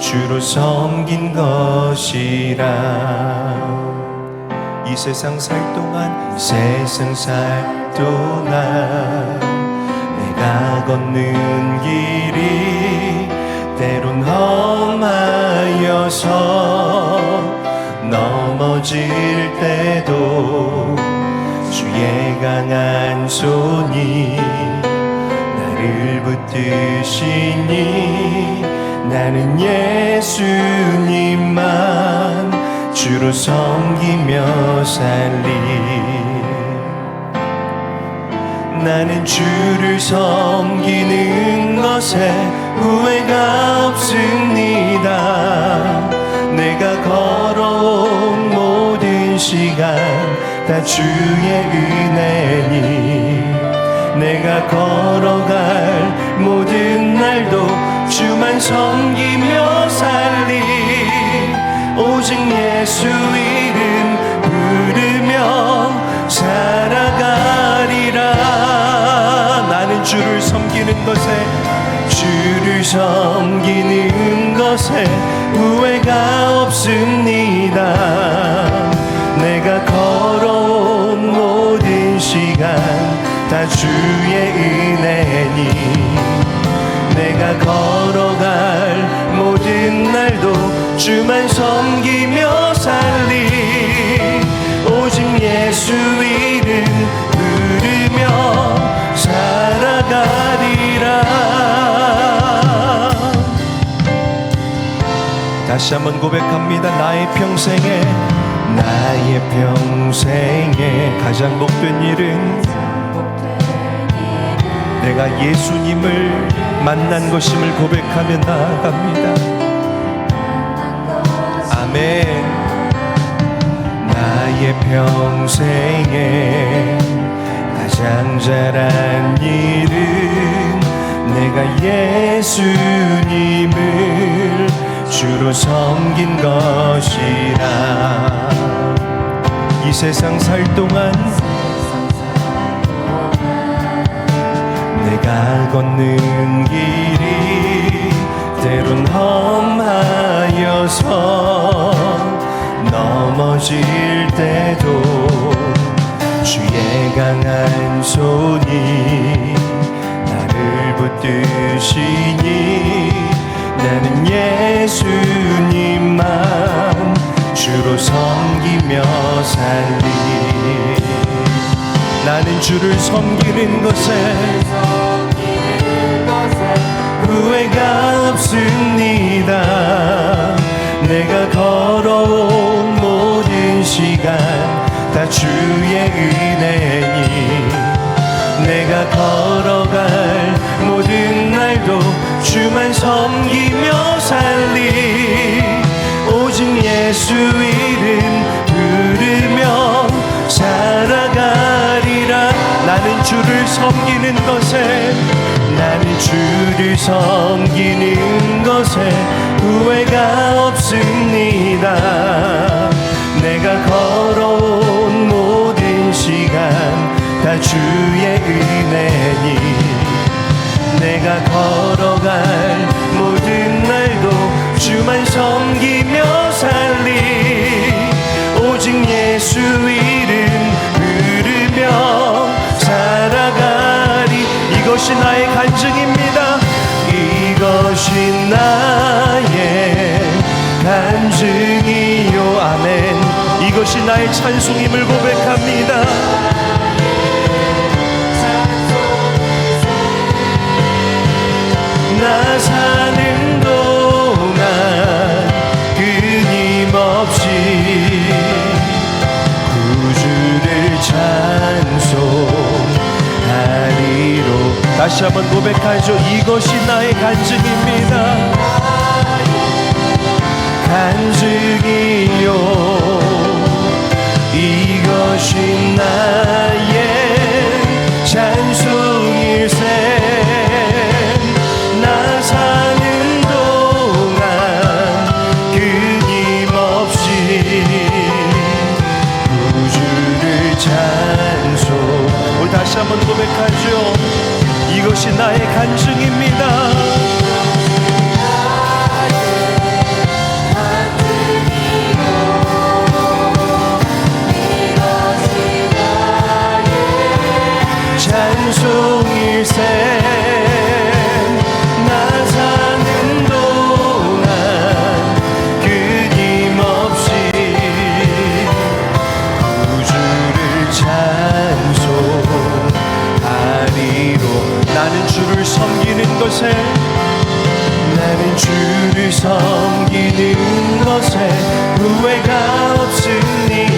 주로 섬긴 것이라. 이 세상 살 동안 이 세상 살 동안 내가 걷는 길이 때론 험하여서 넘어질 때도 주의 강한 손이 나를 붙드시니 나는 예수님만 주로 섬기며 살리. 나는 주를 섬기는 것에 후회가 없습니다. 내가 걸어온 모든 시간 다 주의 은혜니. 내가 걸어갈 섬기며 살리. 오직 예수 이름 부르며 살아가리라. 나는 주를 섬기는 것에 주를 섬기는 것에 후회가 없습니다. 내가 걸어온 모든 시간 다 주의 은 다시 한번 고백합니다 나의 평생에 나의 평생에 가장 복된 일은 내가 예수님을 만난 것임을 고백하며 나아갑니다. 아멘. 나의 평생에 가장 잘한 일은 내가 예수님을 주로 섬긴 것이라. 이 세상 살 동안 내가 걷는 길이 때론 험하여서 넘어질 때도 주의 강한 손이 나를 붙드시니 나는 예수님만 주로 섬기며 살리. 나는 주를 섬기는 것에 후회가 없습 주만 섬기며 살리 오직 예수 이름 부르며 살아가리라. 나는 주를 섬기는 것에 나는 주를 섬기는 것에 후회가 없습니다. 내가 걸 예수 이름 부르며 살아가리. 이것이 나의 간증입니다. 이것이 나의 간증이요. 아멘. 이것이 나의 찬송임을 고백합니다. 나 사 다시 한번 고백하죠. 이것이 나의 간증입니다. 간증이요. 이것이 나의 찬송일세. 다시 한번 고백하죠. 이것이 나의 간증입니다. 주를 섬기는 것에 나는 주를 섬기는 것에 후회가 없으니.